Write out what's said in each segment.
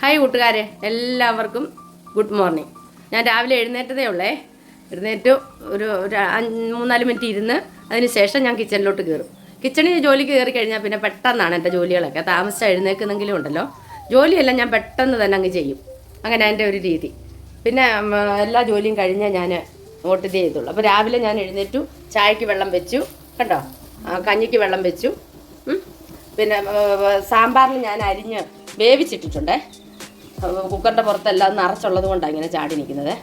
Hi കൂട്ടുകാരെ. എല്ലാവർക്കും good morning ഞാൻ രാവിലെ എഴുന്നേറ്റതേ ഉള്ളേ. എഴുന്നേറ്റ് ഒരു മൂന്നാൽ മിനിറ്റ് ഇരുന്ന് അതിന് ശേഷം ഞാൻ കിച്ചണിലോട്ട് കയറും കിച്ചണിൽ ജോലിക്ക് കയറി കഴിഞ്ഞാൽ പിന്നെ പെട്ടെന്നാണ് എന്റെ ജോലികളൊക്കെ. താമസിച്ച് എഴുന്നേൽക്കുന്നെങ്കിലും ഉണ്ടല്ലോ. ജോലിയെല്ലാം ഞാൻ പെട്ടെന്ന് തന്നെ അങ്ങ് ചെയ്യും. അങ്ങനെ എന്റെ ഒരു രീതി. പിന്നെ എല്ലാ ജോലിയും കഴിഞ്ഞാൽ ഞാൻ വോട്ട് ചെയ്തുള്ളൂ. അപ്പോൾ രാവിലെ ഞാൻ എഴുന്നേറ്റു. ചായക്ക് വെള്ളം വെച്ചു. കണ്ടോ? കഞ്ഞിക്ക് വെള്ളം വെച്ചു. പിന്നെ സാമ്പാറിൽ ഞാൻ അരിഞ്ഞ് വേവിച്ചിട്ടിട്ടുണ്ടേ. കുക്കറിന്റെ പുറത്തെല്ലാം നിറച്ചുള്ളത് കൊണ്ടാണ് ഇങ്ങനെ ചാടി നിൽക്കുന്നത്.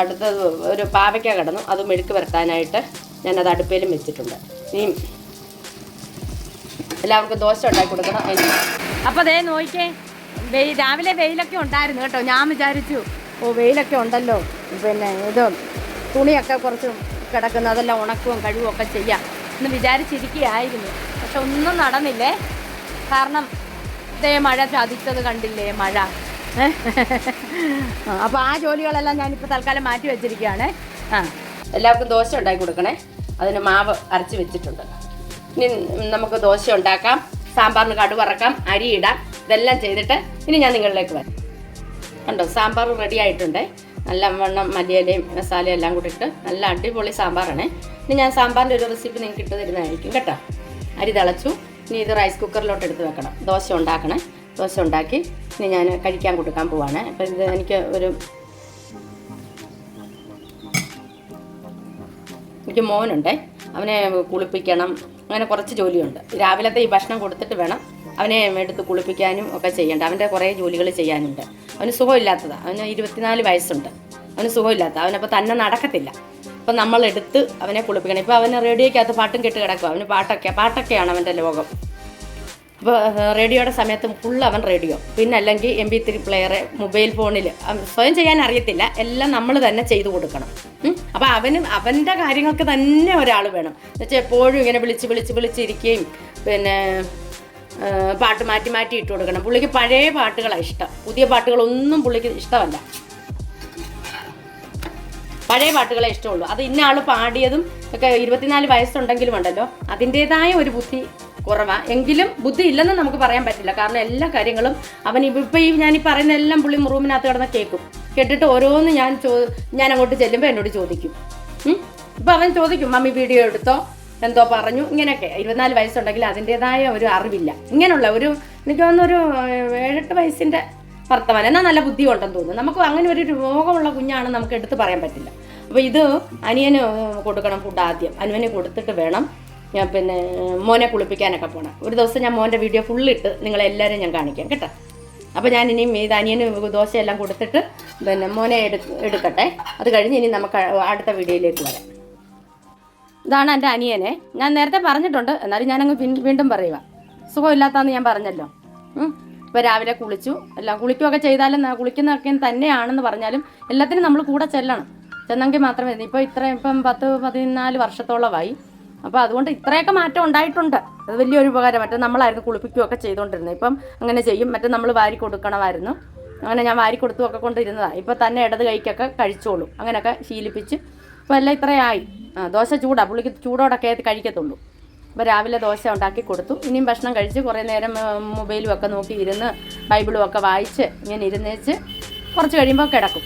അടുത്ത ഒരു പാവയ്ക്ക കിടന്നു. അത് മെഴുക്ക് ഞാൻ ഞാനത് അടുപ്പേലും വെച്ചിട്ടുണ്ട്. ഇനിയും എല്ലാവർക്കും ദോശ ഉണ്ടാക്കി കൊടുക്കണം. അപ്പോൾ അതേ നോക്കിക്കേ വെയിൽ രാവിലെ വെയിലൊക്കെ ഉണ്ടായിരുന്നു കേട്ടോ. ഞാൻ വിചാരിച്ചു ഓ വെയിലൊക്കെ ഉണ്ടല്ലോ. പിന്നെ ഇത് തുണിയൊക്കെ കുറച്ച് കിടക്കുന്നു. അതെല്ലാം ഉണക്കുകയും കഴിവും ഒക്കെ ചെയ്യാം എന്ന് വിചാരിച്ചിരിക്കുകയായിരുന്നു. പക്ഷെ ഒന്നും നടന്നില്ലേ? കാരണം ഇതേ മഴ ചതിച്ചത് കണ്ടില്ലേ? മഴ. അപ്പോൾ ആ ജോലികളെല്ലാം ഞാനിപ്പോൾ തൽക്കാലം മാറ്റി വെച്ചിരിക്കുകയാണ്. ആ എല്ലാവർക്കും ദോശ ഉണ്ടാക്കി കൊടുക്കണേ. അതിന് മാവ് അരച്ച് വെച്ചിട്ടുണ്ട്. ഇനി നമുക്ക് ദോശ ഉണ്ടാക്കാം സാമ്പാറിന് കടുവറക്കാം അരി ഇടാം ഇതെല്ലാം ചെയ്തിട്ട് ഇനി ഞാൻ നിങ്ങളിലേക്ക് വരാം. കണ്ടോ സാമ്പാർ റെഡി ആയിട്ടുണ്ട്. നല്ല വണ്ണം മല്ലിയിലയും മസാലയും എല്ലാം കൂടി ഇട്ട് നല്ല അടിപൊളി സാമ്പാറാണ്. ഇനി ഞാൻ സാമ്പാറിന്റെ ഒരു റെസിപ്പി നിങ്ങൾക്ക് ഇട്ട് തരുന്നതായിരിക്കും കേട്ടോ. അരി തിളച്ചു. ഇനി ഇത് റൈസ് കുക്കറിലോട്ട് എടുത്ത് വെക്കണം. ദോശ ഉണ്ടാക്കണേ. ദോശ ഉണ്ടാക്കി ഇനി ഞാൻ കഴിക്കാൻ കൊടുക്കാൻ പോവാണ്. അപ്പം ഇത് എനിക്ക് ഒരു എനിക്ക് മോനുണ്ട്. അവനെ കുളിപ്പിക്കണം. അങ്ങനെ കുറച്ച് ജോലിയുണ്ട്. രാവിലത്തെ ഈ ഭക്ഷണം കൊടുത്തിട്ട് വേണം അവനെ എടുത്ത് കുളിപ്പിക്കാനും ഒക്കെ ചെയ്യേണ്ട. അവന്റെ കുറേ ജോലികൾ ചെയ്യാനുണ്ട്. അവന് സുഖമില്ലാത്തതാണ് അവന് ഇരുപത്തിനാല് വയസ്സുണ്ട്. അവന് സുഖമില്ലാത്ത അവനപ്പോൾ തന്നെ നടക്കത്തില്ല. അപ്പം നമ്മളെടുത്ത് അവനെ കുളിപ്പിക്കണം. ഇപ്പോൾ അവന് റേഡിയോയ്ക്കകത്ത് പാട്ടും കെട്ട് കിടക്കുക അവന് പാട്ടൊക്കെ പാട്ടൊക്കെയാണ് അവന്റെ ലോകം. റേഡിയോയുടെ സമയത്തും ഫുൾ അവൻ റേഡിയോ. പിന്നെ അല്ലെങ്കിൽ M P three player mobile ഫോണിൽ സ്വയം ചെയ്യാൻ അറിയത്തില്ല. എല്ലാം നമ്മൾ തന്നെ ചെയ്തു കൊടുക്കണം. അപ്പോൾ അവന് അവന്റെ കാര്യങ്ങൾക്ക് തന്നെ ഒരാൾ വേണം. എന്നുവെച്ചാൽ എപ്പോഴും ഇങ്ങനെ വിളിച്ച് വിളിച്ച് വിളിച്ചിരിക്കുകയും പിന്നെ പാട്ട് മാറ്റി മാറ്റി ഇട്ട് കൊടുക്കണം. പുള്ളിക്ക് പഴയ പാട്ടുകളാണ് ഇഷ്ടം. പുതിയ പാട്ടുകളൊന്നും പുള്ളിക്ക് ഇഷ്ടമല്ല. പഴയ പാട്ടുകളെ ഇഷ്ടമുള്ളൂ. അത് ഇന്ന ആൾ പാടിയതും ഒക്കെ ഇരുപത്തിനാല് വയസ്സുണ്ടെങ്കിലും ഉണ്ടല്ലോ. അതിന്റെതായ ഒരു ബുദ്ധി കുറവാ. എങ്കിലും ബുദ്ധി ഇല്ലെന്ന് നമുക്ക് പറയാൻ പറ്റില്ല. കാരണം എല്ലാ കാര്യങ്ങളും അവൻ ഇപ്പൊ ഈ ഞാൻ ഈ പറയുന്ന എല്ലാം പുള്ളി റൂമിനകത്ത് കിടന്ന് കേൾക്കും. കേട്ടിട്ട് ഓരോന്ന് ഞാൻ ചോ ഞാൻ അങ്ങോട്ട് ചെല്ലുമ്പോൾ എന്നോട് ചോദിക്കും. ഇപ്പൊ അവൻ ചോദിക്കും മമ്മി വീഡിയോ എടുത്തോ? എന്തോ പറഞ്ഞു? ഇങ്ങനെയൊക്കെ. ഇരുപത്തിനാല് വയസ്സുണ്ടെങ്കിൽ അതിന്റെതായ ഒരു അറിവില്ല. ഇങ്ങനെയുള്ള ഒരു എനിക്ക് തോന്നുന്നൊരു ഏഴെട്ട് വയസ്സിന്റെ വർത്തമാനം. എന്നാൽ നല്ല ബുദ്ധി ഉണ്ടെന്ന് തോന്നുന്നു. നമുക്ക് അങ്ങനെ ഒരു രോഗമുള്ള കുഞ്ഞാണ് നമുക്ക് എടുത്ത് പറയാൻ പറ്റില്ല. അപ്പോൾ ഇത് അനിയന് കൊടുക്കണം ഫുഡ് ആദ്യം. അനുവിന് കൊടുത്തിട്ട് വേണം. ഞാൻ പിന്നെ മോനെ കുളിപ്പിക്കാനൊക്കെ പോകണം ഒരു ദിവസം ഞാൻ മോന്റെ വീഡിയോ ഫുള്ളിട്ട് നിങ്ങളെല്ലാവരും ഞാൻ കാണിക്കാം കേട്ടോ? അപ്പോൾ ഞാൻ ഇനിയും ഇത് അനിയന് ദോശയെല്ലാം കൊടുത്തിട്ട് പിന്നെ മോനെ എടു എടുക്കട്ടെ. അത് കഴിഞ്ഞ് ഇനി നമുക്ക് അടുത്ത വീഡിയോയിലേക്ക് വരാം. ഇതാണ് എന്റെ അനിയനെ. ഞാൻ നേരത്തെ പറഞ്ഞിട്ടുണ്ട് എന്നാലും ഞാനങ്ങ് വീണ്ടും പറയുക സുഖമില്ലാത്തതെന്ന് ഞാൻ പറഞ്ഞല്ലോ. ഇപ്പോൾ രാവിലെ കുളിച്ചു. എല്ലാം കുളിക്കുകയൊക്കെ ചെയ്താലും കുളിക്കുന്നതൊക്കെ തന്നെയാണെന്ന് പറഞ്ഞാലും എല്ലാത്തിനും നമ്മൾ കൂടെ ചെല്ലണം. ചെന്നെങ്കിൽ മാത്രമേ ഇപ്പോൾ ഇത്രയും ഇപ്പം പത്ത് പതിനാല് വർഷത്തോളമായി. അപ്പോൾ അതുകൊണ്ട് ഇത്രയൊക്കെ മാറ്റം ഉണ്ടായിട്ടുണ്ട്. അത് വലിയൊരു ഉപകാരം. മറ്റേ നമ്മളായിരുന്നു കുളിപ്പിക്കുകയൊക്കെ ചെയ്തുകൊണ്ടിരുന്നത്. ഇപ്പം അങ്ങനെ ചെയ്യും. മറ്റേ നമ്മൾ വാരി കൊടുക്കണമായിരുന്നു. അങ്ങനെ ഞാൻ വാരി കൊടുത്തുമൊക്കെ കൊണ്ടിരുന്നതാണ് ഇപ്പോൾ തന്നെ ഇടത് കൈക്കൊക്കെ കഴിച്ചോളും. അങ്ങനെയൊക്കെ ശീലിപ്പിച്ച്. ഇപ്പോൾ എല്ലാം ഇത്രയായി. ദോശ ചൂടാണ് പുള്ളിക്ക് ചൂടോടൊക്കെ കഴിക്കത്തുള്ളൂ. അപ്പോൾ രാവിലെ ദോശ ഉണ്ടാക്കി കൊടുത്തു. ഇനിയും ഭക്ഷണം കഴിച്ച് കുറേ നേരം മൊബൈലും ഒക്കെ നോക്കി ഇരുന്ന് ബൈബിളും ഒക്കെ വായിച്ച് ഇങ്ങനെ ഇരുന്നേച്ച് കുറച്ച് കഴിയുമ്പോൾ കിടക്കും.